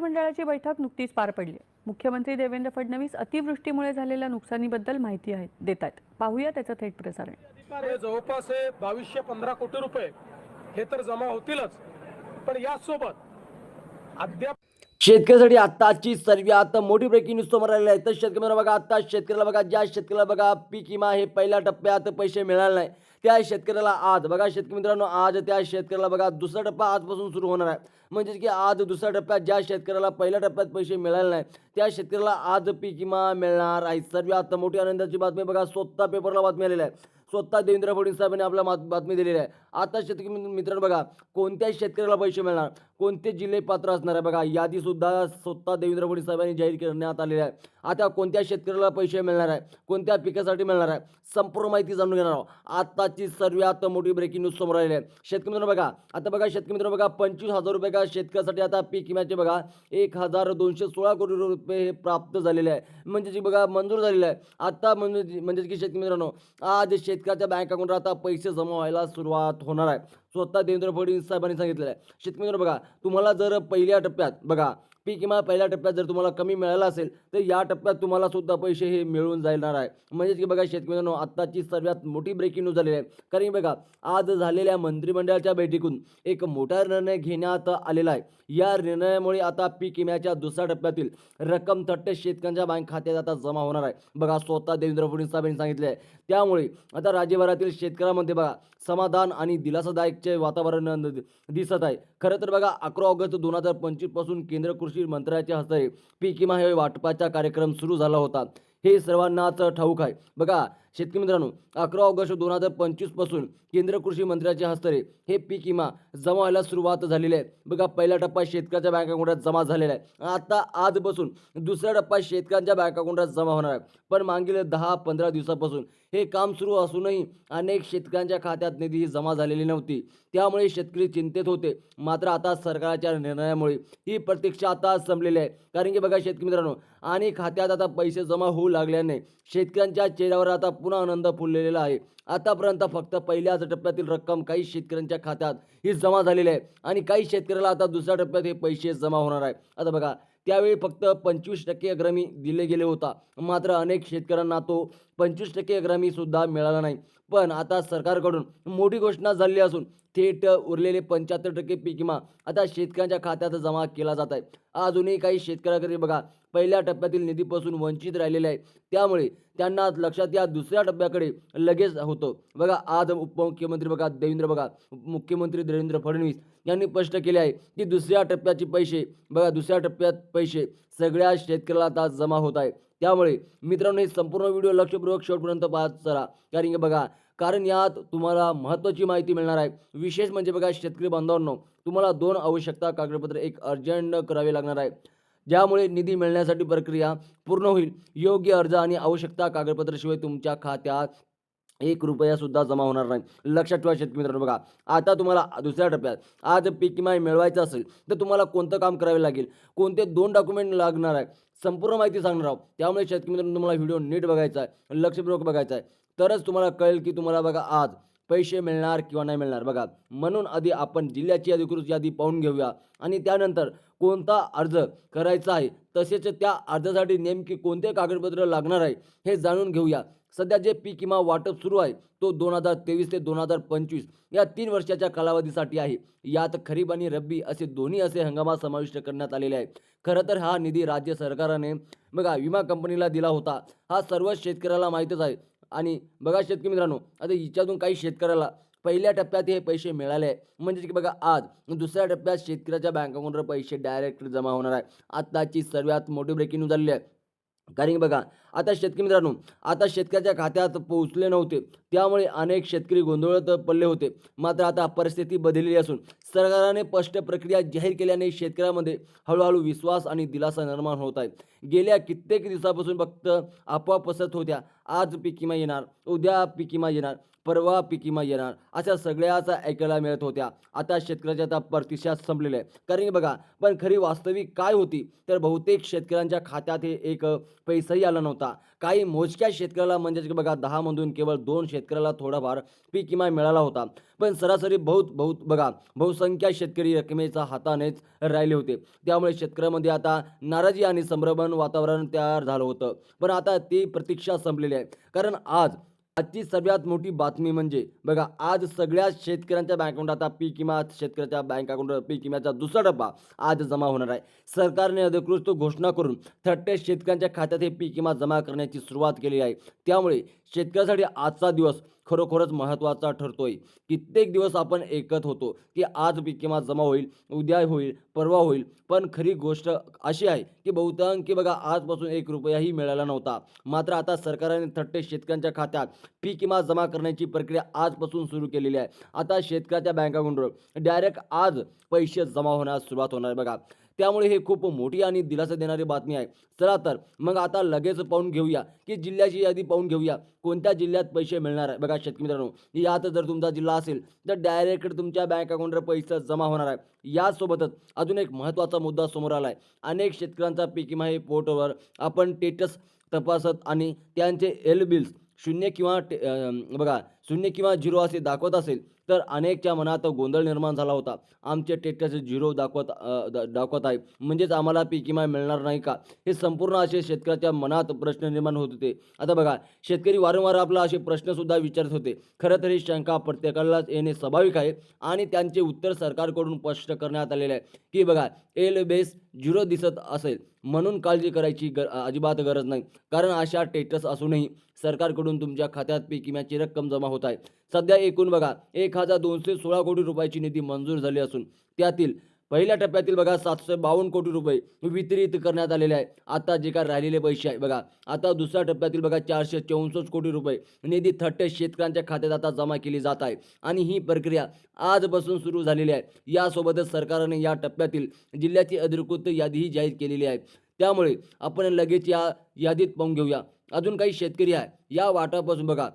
मंत्रिमंडळाची बैठक नुकतीच पार पडली. मुख्यमंत्री देवेंद्र फडणवीस अतिवृष्टीमुळे झालेल्या नुकसानीबद्दल माहिती देत आहेत पाहूया त्याचं थेट प्रसारण. जवळपास हे बावीसशे पंधरा कोटी रुपये. हे तर जमा होतीलच. पण यासोबत अद्याप शेतकऱ्यासाठी आत्ताची सर्वात मोठी ब्रेकिंग न्यूज समोर आलेली आहे. तर शेतकऱ्यांना बघा आता शेतकऱ्याला बघा ज्या शेतकऱ्याला बघा पीक विमा हे पहिल्या टप्प्यात पैसे मिळाले नाही त्या शेतकऱ्याला आज बघा शेतकरी मित्रांनो आज त्या शेतकऱ्याला बघा दुसरा टप्पा आजपासून सुरू होणार आहे. म्हणजेच की आज दुसऱ्या टप्प्यात ज्या शेतकऱ्याला पहिल्या टप्प्यात पैसे मिळाले नाही त्या शेतकऱ्याला आज पीक विमा मिळणार आहे. सर्वात मोठी आनंदाची बातमी बघा स्वतः पेपरला बातमी आलेली आहे. स्वतः देवेंद्र फडणवीस साहेबांनी आपल्या बातमी दिलेली आहे. आता शेतकरी मित्र- मित्रांनो बघा कोणत्या शेतकऱ्याला पैसे मिळणार? कोणते जिल्हे पात्र असणार आहे? बघा यादीसुद्धा स्वतः देवेंद्र फडणवीस साहेबांनी जाहीर करण्यात आलेली आहे. आता कोणत्या शेतकऱ्याला पैसे मिळणार आहे? कोणत्या पिकासाठी मिळणार आहे? संपूर्ण माहिती जाणून घेणार आहोत. आताची सर्वात मोठी ब्रेकिंग न्यूज समोर आलेली आहे. शेतकरी मित्रांनो बघा आता बघा शेतकरी मित्रांनो बघा पंचवीस हजार रुपये का शेतकऱ्यासाठी आता पीक विम्याचे बघा एक हजार दोनशे सोळा कोटी रुपये हे प्राप्त झालेले आहे. म्हणजे जी बघा मंजूर झालेलं आहे. आता म्हणजे म्हणजेच की शेतकरी मित्रांनो आज शेतकऱ्याच्या बँक अकाउंटवर आता पैसे जमा व्हायला सुरुवात होणार आहे. स्वतः देवेंद्र फडणवीस साहेबांनी सांगितलेलं आहे. शेतकरी मित्रांनो बघा तुम्हाला जर पहिल्या टप्प्यात बघा पीक विमा पहिल्या टप्प्यात जर तुम्हाला कमी मिळाला असेल तर या टप्प्यात तुम्हाला सुद्धा पैसे हे मिळून जाणार आहे. म्हणजेच की बघा शेतकऱ्यांनो आत्ताची सर्वात मोठी ब्रेकिंग न्यूज झालेली आहे. कारण की बघा आज झालेल्या मंत्रिमंडळाच्या बैठकीतून एक मोठा निर्णय घेण्यात आलेला आहे. या निर्णयामुळे आता पीक विम्याच्या दुसऱ्या टप्प्यातील रक्कम थट्ट शेतकऱ्यांच्या बँक खात्यात आता जमा होणार आहे. बघा स्वतः देवेंद्र फडणवीस साहेबांनी सांगितले आहे त्यामुळे आता राज्यभरातील शेतकऱ्यांमध्ये बघा समाधान आणि दिलासादायकचे वातावरण दिसत आहे. खरं तर बघा अकरा ऑगस्ट दोन हजार पंचवीसपासून केंद्र कृषी मंत्र्याच्या हस्ते पीक विमा हे वाटपाचा कार्यक्रम सुरू झाला होता. हे सर्वांनाच ठाऊक आहे. बघा शेतकरी मित्रांनो अकरा ऑगस्ट दोन हजार पंचवीसपासून केंद्र कृषी मंत्र्याच्या हस्ते हे पीक विमा जमा व्हायला सुरुवात झालेली आहे. बघा पहिला टप्पा शेतकऱ्याच्या बँक अकाउंटात जमा झालेला आहे. आता आजपासून दुसरा टप्पा शेतकऱ्यांच्या बँक अकाउंटात जमा होणार आहे. पण मागील दहा पंधरा दिवसापासून हे काम सुरू असूनही अनेक शेतकऱ्यांच्या खात्यात निधी जमा झालेली नव्हती. त्यामुळे शेतकरी चिंतेत होते. मात्र आता सरकारच्या निर्णयामुळे ही प्रतीक्षा आता संपलेली आहे. कारण की बघा शेतकरी मित्रांनो आणि खात्यात आता पैसे जमा होऊ लागल्याने शेतकऱ्यांच्या चेहऱ्यावर आता पुन्हा आनंद फुललेला आहे. आतापर्यंत फक्त पहिल्याच टप्प्यातील रक्कम काही शेतकऱ्यांच्या खात्यात ही जमा झालेली आहे. आणि काही शेतकऱ्याला आता दुसऱ्या टप्प्यात हे पैसे जमा होणार आहे. आता बघा त्यावेळी फक्त पंचवीस टक्के अग्रमी दिले गेले होता. मात्र अनेक शेतकऱ्यांना तो पंचवीस टक्के अग्रमी सुद्धा मिळाला नाही. पण आता सरकारकडून मोठी घोषणा झाली असून थेट उरलेले पंच्याहत्तर टक्के पीक विमा आता शेतकऱ्यांच्या खात्यात जमा केला जात आहे. अजूनही काही शेतकऱ्याकडे बघा पहिल्या टप्प्यातील निधीपासून वंचित राहिलेले आहे त्यामुळे त्यांना लक्षात या दुसऱ्या टप्प्याकडे लगेच होतं. बघा आज उपमुख्यमंत्री बघा देवेंद्र बघा मुख्यमंत्री देवेंद्र फडणवीस यांनी स्पष्ट केले आहे की दुसऱ्या टप्प्याचे पैसे बघा दुसऱ्या टप्प्यात पैसे सगळ्या शेतकऱ्याला आता जमा होत आहे त्यामुळे मित्रांनो हे संपूर्ण व्हिडिओ लक्षपूर्वक शेवटपर्यंत पाहत चला. कारण की बघा कारण यात तुम्हाला महत्त्वाची माहिती मिळणार आहे. विशेष म्हणजे बघा शेतकरी बांधवांनो तुम्हाला दोन आवश्यकता कागदपत्र एक अर्जंट करावे लागणार आहे. ज्यामुळे निधी मिळण्यासाठी प्रक्रिया पूर्ण होईल. योग्य अर्ज आणि आवश्यकता कागदपत्राशिवाय तुमच्या खात्यात एक रुपया सुद्धा जमा होणार नाही. लक्षात ठेवा शेतकरी मित्रांनो बघा आता तुम्हाला दुसऱ्या टप्प्यात आज पीक विमा मिळवायचा असेल तर तुम्हाला कोणतं काम करावे लागेल? कोणते दोन डॉक्युमेंट लागणार आहे? संपूर्ण माहिती सांगणार आहोत. त्यामुळे शेतकरी मित्रांनो तुम्हाला व्हिडिओ नीट बघायचा आहे लक्षपूर्वक बघायचा आहे. तरच तुम्हाला कळेल की तुम्हाला बघा आज पैसे मिळणार किंवा नाही मिळणार. बघा म्हणून आधी आपण जिल्ह्याची अधिकृत यादी पाहून घेऊया. आणि त्यानंतर कोणता अर्ज करायचा आहे तसेच त्या अर्जासाठी नेमकी कोणते कागदपत्र लागणार आहे हे जाणून घेऊया. सध्या जे पीक विमा वाटप सुरू आहे तो दोन हजार तेवीस ते दोन हजार पंचवीस या तीन वर्षाच्या कालावधीसाठी आहे. यात खरीप आणि रब्बी असे दोन्ही असे हंगामात समाविष्ट करण्यात आलेले आहे खरं तर हा निधी राज्य सरकारने बघा विमा कंपनीला दिला होता. हा सर्व शेतकऱ्याला माहीतच आहे. आणि बघा शेतकरी मित्रांनो आता हिच्यातून काही शेतकऱ्याला पहिल्या टप्प्यात हे पैसे मिळाले. आहे म्हणजे की बघा आज दुसऱ्या टप्प्यात शेतकऱ्याच्या बँक अकाउंटवर पैसे डायरेक्ट जमा होणार आहे. आत्ताची सर्वात मोठी ब्रेकिंग न्यूज झालेली आहे. कारण की बघा आता शेतकरी मित्रांनो आता शेतकऱ्याच्या खात्यात पोहोचले नव्हते. त्यामुळे अनेक शेतकरी गोंधळत पडले होते. मात्र आता परिस्थिती बदलली असून सरकारने स्पष्ट प्रक्रिया जाहीर केल्याने शेतकऱ्यामध्ये हळूहळू विश्वास आणि दिलासा निर्माण होत आहे. गेल्या कित्येक दिवसापासून फक्त अफवा पसरत होत्या. आज पिकिमा येणार उद्या पिकिमा येणार परवा पिकिमा येणार अशा सगळ्याचा ऐकायला मिळत होत्या. आता शेतकऱ्याच्या आता प्रतिष्ठा संपलेला आहे कारण की बघा पण खरी वास्तविक काय होती? तर बहुतेक शेतकऱ्यांच्या खात्यात हे एक पैसाही आला नव्हता. काही मोजक्या शेतकऱ्याला म्हणजेच की बघा दहामधून केवळ दोन शेतकऱ्याला थोडाफार पीक विमा मिळाला होता. पण सरासरी बहुत बहुत बघा बहुसंख्या शेतकरी रकमेचा हातानेच राहिले होते. त्यामुळे शेतकऱ्यामध्ये आता नाराजी आणि संभ्रमण वातावरण तयार झालं होतं. पण आता ती प्रतीक्षा संपलेली आहे. कारण आज आजची सर्वात मोठी बातमी म्हणजे बघा आज सगळ्या शेतकऱ्यांच्या बँक अकाउंट आता पीक विमा शेतकऱ्याच्या बँक अकाउंटवर पीक किमाचा दुसरा डब्बा आज जमा होणार आहे. सरकारने अधिकृत घोषणा करून थट्टे शेतकऱ्यांच्या खात्यात हे पीक विमा जमा करण्याची सुरुवात केली आहे. त्यामुळे शेतकऱ्यासाठी आजचा दिवस खरोखरच महत्त्वाचा ठरतोय. कित्येक दिवस आपण ऐकत होतो की आज पीक विमा जमा होईल उद्या होईल परवा होईल. पण खरी गोष्ट अशी आहे की बहुतांकी बघा आजपासून एक रुपयाही मिळाला नव्हता. मात्र आता सरकारने थट्टे शेतकऱ्यांच्या खात्यात पीक किंवा जमा करण्याची प्रक्रिया आजपासून सुरू केलेली आहे. आता शेतकऱ्याच्या बँकाकडून डायरेक्ट आज पैसे जमा होण्यास सुरुवात होणार बघा. त्यामुळे हे खूप मोठी आणि दिलासा देणारी बातमी आहे. चला तर मग आता लगेच पाहून घेऊया. की जिल्ह्याची यादी पाहून घेऊया. कोणत्या जिल्ह्यात पैसे मिळणार आहे? बघा शेतकरी मित्रांनो यात जर तुमचा जिल्हा असेल तर डायरेक्ट तुमच्या बँक अकाउंटवर पैसे जमा होणार आहे. यासोबतच अजून एक महत्त्वाचा मुद्दा समोर आला आहे अनेक शेतकऱ्यांचा पीक विमा हे पोर्टवर आपण टेटस तपासत आणि त्यांचे एल बिल्स शून्य किंवा टे- बघा शून्य किंवा झिरो असे दाखवत असेल तर अनेकच्या मनात गोंधळ निर्माण झाला होता. आमचे टेटस झिरो दाखवत दाखवत आहे. म्हणजेच आम्हाला पीक विमा मिळणार नाही का? हे संपूर्ण असे शेतकऱ्याच्या मनात प्रश्न निर्माण होत होते. आता बघा शेतकरी वारंवार आपला असे प्रश्नसुद्धा विचारत होते. खरं तर ही शंका प्रत्येकालाच येणे स्वाभाविक आहे आणि त्यांचे उत्तर सरकारकडून स्पष्ट करण्यात आलेले आहे. की बघा एल बेस झिरो दिसत असेल म्हणून काळजी करायची गर अजिबात गरज नाही. कारण अशा टेटस असूनही सरकारकडून तुमच्या खात्यात पीक विम्याची रक्कम जमा होत आहे. सध्या एकूण बघा एक हजार दोनशे सोळा कोटी रुपयाची निधी मंजूर झाली असून त्यातील पहिल्या टप्प्यातील बघा सातशे बावन्न कोटी रुपये वितरित करण्यात आलेले आहे. आता जे काय राहिलेले पैसे आहे बघा आता दुसऱ्या टप्प्यातील बघा चारशे चौसष्ट कोटी रुपये निधी थट्टे शेतकऱ्यांच्या खात्यात आता जमा केली जात आहे. आणि ही प्रक्रिया आजपासून सुरू झालेली आहे. यासोबतच सरकारने या टप्प्यातील जिल्ह्याची अधिकृत यादीही जाहीर केलेली आहे. त्यामुळे आपण लगेच या यादीत पाहून घेऊया. अजून काही शेतकरी आहे. या वाटापासून बघा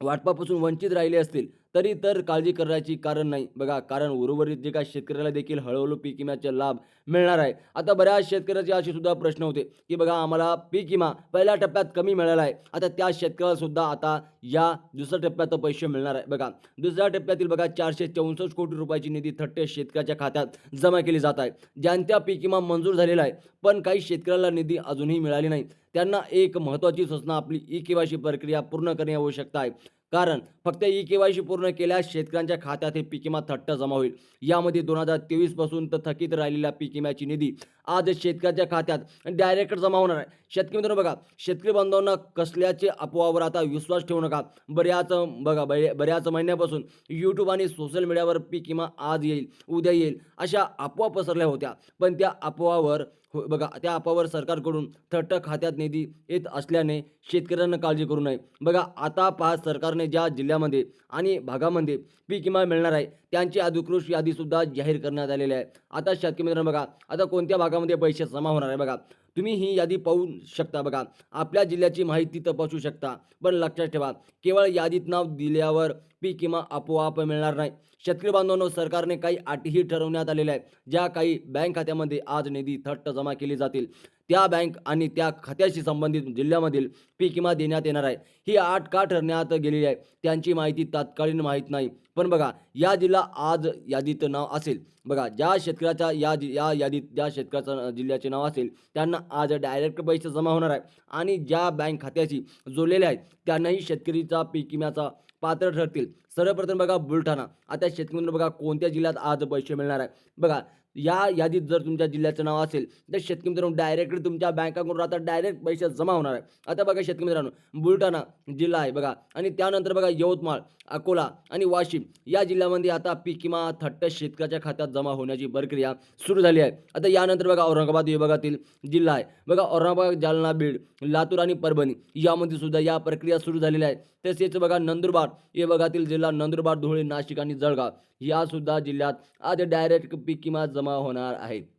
वाटपापासून वंचित राहिले असतील तरी तर काळजी करायची कारण नाही. बघा कारण उर्वरित जे काय शेतकऱ्याला देखील हळूहळू पीक विम्याचे लाभ मिळणार आहे. आता बऱ्याच शेतकऱ्याचे असे सुद्धा प्रश्न होते की बघा आम्हाला पीक विमा पहिल्या टप्प्यात कमी मिळाला आहे. आता त्या शेतकऱ्याला सुद्धा आता या दुसऱ्या टप्प्यात पैसे मिळणार आहे. बघा दुसऱ्या टप्प्यातील बघा चारशे चौसष्ट कोटी रुपयाची निधी थट्टे शेतकऱ्याच्या खात्यात जमा केली जात आहे. ज्यांच्या पीक विमा मंजूर झालेला आहे पण काही शेतकऱ्याला निधी अजूनही मिळाली नाही. त्यांना एक महत्त्वाची सूचना आपली ई केवायसी प्रक्रिया पूर्ण करणे आवश्यकता आहे. कारण फक्त ई केवायसी पूर्ण केल्यास शेतकऱ्यांच्या खात्यात हे पीक विमा थट्ट जमा होईल. यामध्ये दोन हजार तेवीसपासून तर थकीत राहिलेल्या पीक विम्याची निधी आज शेतकऱ्याच्या खात्यात डायरेक्ट जमा होणार आहे. शेतकरी मित्रांनो बघा शेतकरी बांधवांना कसल्याचे अफवावर आता विश्वास ठेवू नका. बऱ्याच बघा बऱ्याच महिन्यापासून यूट्यूब आणि सोशल मीडियावर पीक विमा आज येईल उद्या येईल अशा अफवा पसरल्या होत्या. पण त्या अफवावर हो, बघा त्या अपावर सरकारकडून थट्ट खात्यात निधी येत असल्याने शेतकऱ्यांना काळजी करू नये. बघा आता पाच सरकारने ज्या जिल्ह्यामध्ये आणि भागामध्ये पीक विमा मिळणार आहे त्यांची अधिकृत यादीसुद्धा जाहीर करण्यात आलेली आहे. आता शेतकरी मित्रांनो बघा आता कोणत्या भागामध्ये पैसे जमा होणार आहे बघा. तुम्ही ही यादी पाहू शकता बघा. आपल्या जिल्ह्याची माहिती तपासू शकता. पण लक्षात ठेवा केवळ यादीत नाव दिल्यावर पीक किमा आपोआप मिळणार नाही. शेतकरी बांधवांनो सरकारने काही अटीही ठरवण्यात आलेल्या आहेत ज्या काही बँक खात्यामध्ये आज निधी थट्ट जमा केली जातील. त्या बँक आणि त्या खात्याशी संबंधित जिल्ह्यामधील पीक विमा देण्यात येणार आहे. ही आठ का ठरण्यात गेलेली आहे त्यांची माहिती तात्कालीन माहीत नाही. पण बघा या जिल्हा आज यादीत नाव असेल. बघा ज्या शेतकऱ्याच्या या जि- या यादीत ज्या शेतकऱ्याचं जिल्ह्याचे नाव असेल त्यांना आज डायरेक्ट पैसे जमा होणार आहे. आणि ज्या बँक खात्याशी जोडलेले आहेत त्यांनाही शेतकरीचा पीक विम्याचा पात्र ठरतील. सर्वप्रथम बघा बुलढाणा. आता शेतकरी बघा कोणत्या जिल्ह्यात आज पैसे मिळणार आहे? बघा या यादीत जर तुमच्या जिल्ह्याचं नाव असेल तर शेतकरी मित्रांनो डायरेक्टली तुमच्या बँक अकाउंटवर आता डायरेक्ट पैसे जमा होणार आहे. आता बघा शेतकरी मित्रांनो बुलढाणा जिल्हा आहे बघा. आणि त्यानंतर बघा यवतमाळ. अकोला आणि वाशिम या जिल्ह्यामध्ये आता पीक विमा थट्ट शेतकऱ्याच्या खात्यात जमा होण्याची प्रक्रिया सुरू झाली आहे. आता यानंतर बघा औरंगाबाद विभागातील जिल्हा आहे. बघा औरंगाबाद जालना बीड लातूर आणि परभणी यामध्ये सुद्धा या प्रक्रिया सुरू झालेल्या आहेत. तसेच बघा नंदुरबार विभागातील जिल्हा नंदुरबार धुळे नाशिक आणि जळगाव यासुद्धा जिल्ह्यात आज डायरेक्ट पीक विमा जमा होणार आहे.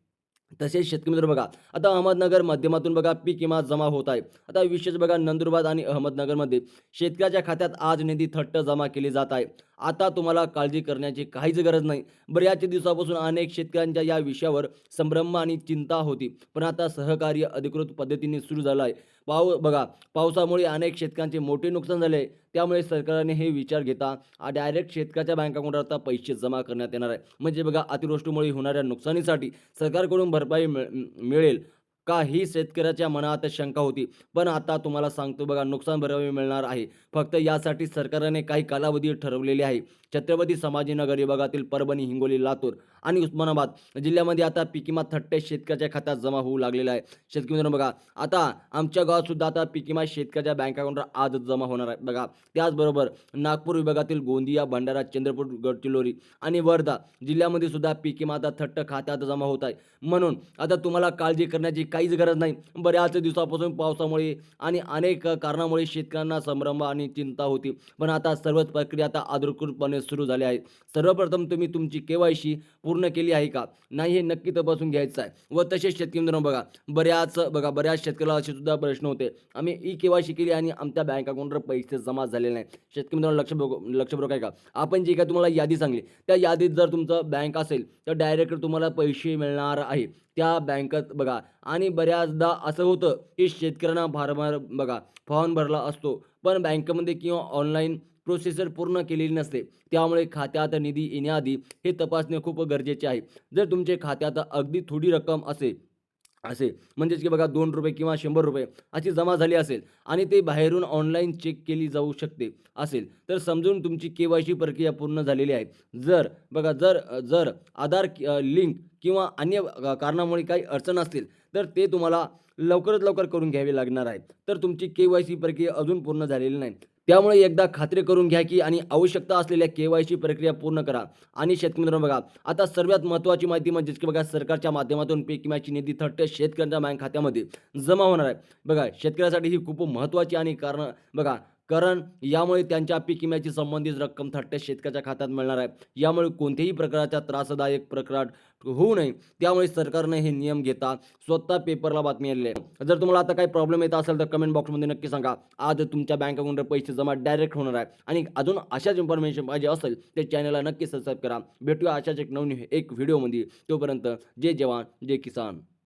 तसेच शेतकरी मित्र बघा आता अहमदनगर माध्यमातून बघा पीक विमा जमा होत आहे. आता विशेष बघा नंदुरबार आणि अहमदनगरमध्ये शेतकऱ्याच्या खात्यात आज निधी थट्ट जमा केली जात आहे. आता तुम्हाला काळजी करण्याची काहीच गरज नाही. बऱ्याच दिवसापासून अनेक शेतकऱ्यांच्या या विषयावर संभ्रम आणि चिंता होती. पण आता सहकार्य अधिकृत पद्धतीने सुरू झालं आहे पाऊ बघा पावसामुळे अनेक शेतकऱ्यांचे मोठे नुकसान झाले. आहे त्यामुळे सरकारने हे विचार घेता डायरेक्ट शेतकऱ्याच्या बँक अकाउंटवर आता पैसे जमा करण्यात येणार आहे. म्हणजे बघा अतिवृष्टीमुळे होणाऱ्या नुकसानीसाठी सरकारकडून भरपाई मिळ- मिळेल. का ही शेतकऱ्याच्या मनात शंका होती. पण आता तुम्हाला सांगतो बघा नुकसान भरपाई मिळणार आहे. फक्त यासाठी सरकारने काही कालावधी ठरवलेले आहे. छत्रपती संभाजीनगर विभागातील परभणी हिंगोली लातूर आणि उस्मानाबाद जिल्ह्यामध्ये आता पिकिमा थट्टे शेतकऱ्याच्या खात्यात जमा होऊ लागलेला आहे. शेतकरी मित्रांनो बघा आता आमच्या गावात सुद्धा आता पिकिमा शेतकऱ्याच्या बँक अकाउंटवर आज जमा होणार आहे. बघा त्याचबरोबर नागपूर विभागातील गोंदिया भंडारा चंद्रपूर गडचिरोली आणि वर्धा जिल्ह्यामध्ये सुद्धा पिकिमा आता थट्ट खात्यात जमा होत आहे. म्हणून आता तुम्हाला काळजी करण्याची काहीच गरज नाही. बऱ्याच दिवसापासून पावसामुळे आणि अनेक कारणामुळे शेतकऱ्यांना संभ्रम आणि चिंता होती. पण आता सर्वच प्रक्रिया आता करणे सुरू झाले आहे. सर्वप्रथम तुम्ही तुमची केवायसी पूर्ण केली आहे का? नाही हे नक्की तपासून घ्यायचं आहे. व तसेच शेतकरी मित्रांनो बघा बऱ्याच बघा बऱ्याच शेतकऱ्याला असे सुद्धा प्रश्न होते. आम्ही ई केवायसी केली आणि आमच्या बँक अकाउंटवर पैसे जमा झालेले नाही शेतकरी मित्रांनो लक्ष बघ लक्ष बरोबर आहे का? आपण जे काय तुम्हाला यादी सांगली त्या यादीत जर तुमचं बँक असेल तर डायरेक्ट तुम्हाला पैसे मिळणार आहे. त्या बँकेत बघा. आणि बऱ्याचदा असं होतं की शेतकऱ्यांना फार्मर बघा फॉर्म भरला असतो. पण बँकेमध्ये किंवा ऑनलाईन प्रोसेसर पूर्ण केलेली नसते. त्यामुळे खात्यात निधी येण्याआधी हे तपासणे खूप गरजेचे आहे. जर तुमचे खात्यात अगदी थोडी रक्कम असेल असे म्हणजेच की बघा दोन रुपये किंवा शंभर रुपये अशी जमा झाली असेल आणि ते बाहेरून ऑनलाईन चेक केली जाऊ शकते असेल तर समजून तुमची के वाय सी प्रक्रिया पूर्ण झालेली आहे. जर बघा जर जर आधार लिंक किंवा अन्य कारणामुळे काही अडचण असतील तर ते तुम्हाला लवकरात लवकर करून घ्यावे लागणार आहे. तर तुमची के वाय सी प्रक्रिया अजून पूर्ण झालेली नाही. त्यामुळे एकदा खात्री करून घ्या की आणि आवश्यकता असलेल्या के वाय सी प्रक्रिया पूर्ण करा. आणि शेतकरी मित्रांनो बघा आता सर्वात महत्त्वाची माहिती म्हणजे की बघा सरकारच्या माध्यमातून पीक विम्याची निधी थट्ट शेतकऱ्यांच्या बँक खात्यामध्ये जमा होणार आहे. बघा शेतकऱ्यासाठी ही खूप महत्त्वाची आणि कारण बघा कारण यामुळे त्यांच्या पीक विम्याची संबंधित रक्कम थट्ट शेतकऱ्याच्या खात्यात मिळणार आहे. यामुळे कोणत्याही प्रकारच्या त्रासदायक प्रकार होऊ नये. त्यामुळे सरकारने हे नियम घेता स्वतः पेपरला बातमी आलेली आहे. जर तुम्हाला आता काही प्रॉब्लेम येत असेल तर कमेंट बॉक्समध्ये नक्की सांगा. आज तुमच्या बँक अकाउंटवर पैसे जमा डायरेक्ट होणार आहे. आणि अजून अशाच इन्फॉर्मेशन पाहिजे असेल ते चॅनलला नक्की सबस्क्राईब करा. भेटूया अशाच एक नवीन एक व्हिडिओमध्ये तोपर्यंत जय जवान जय किसान.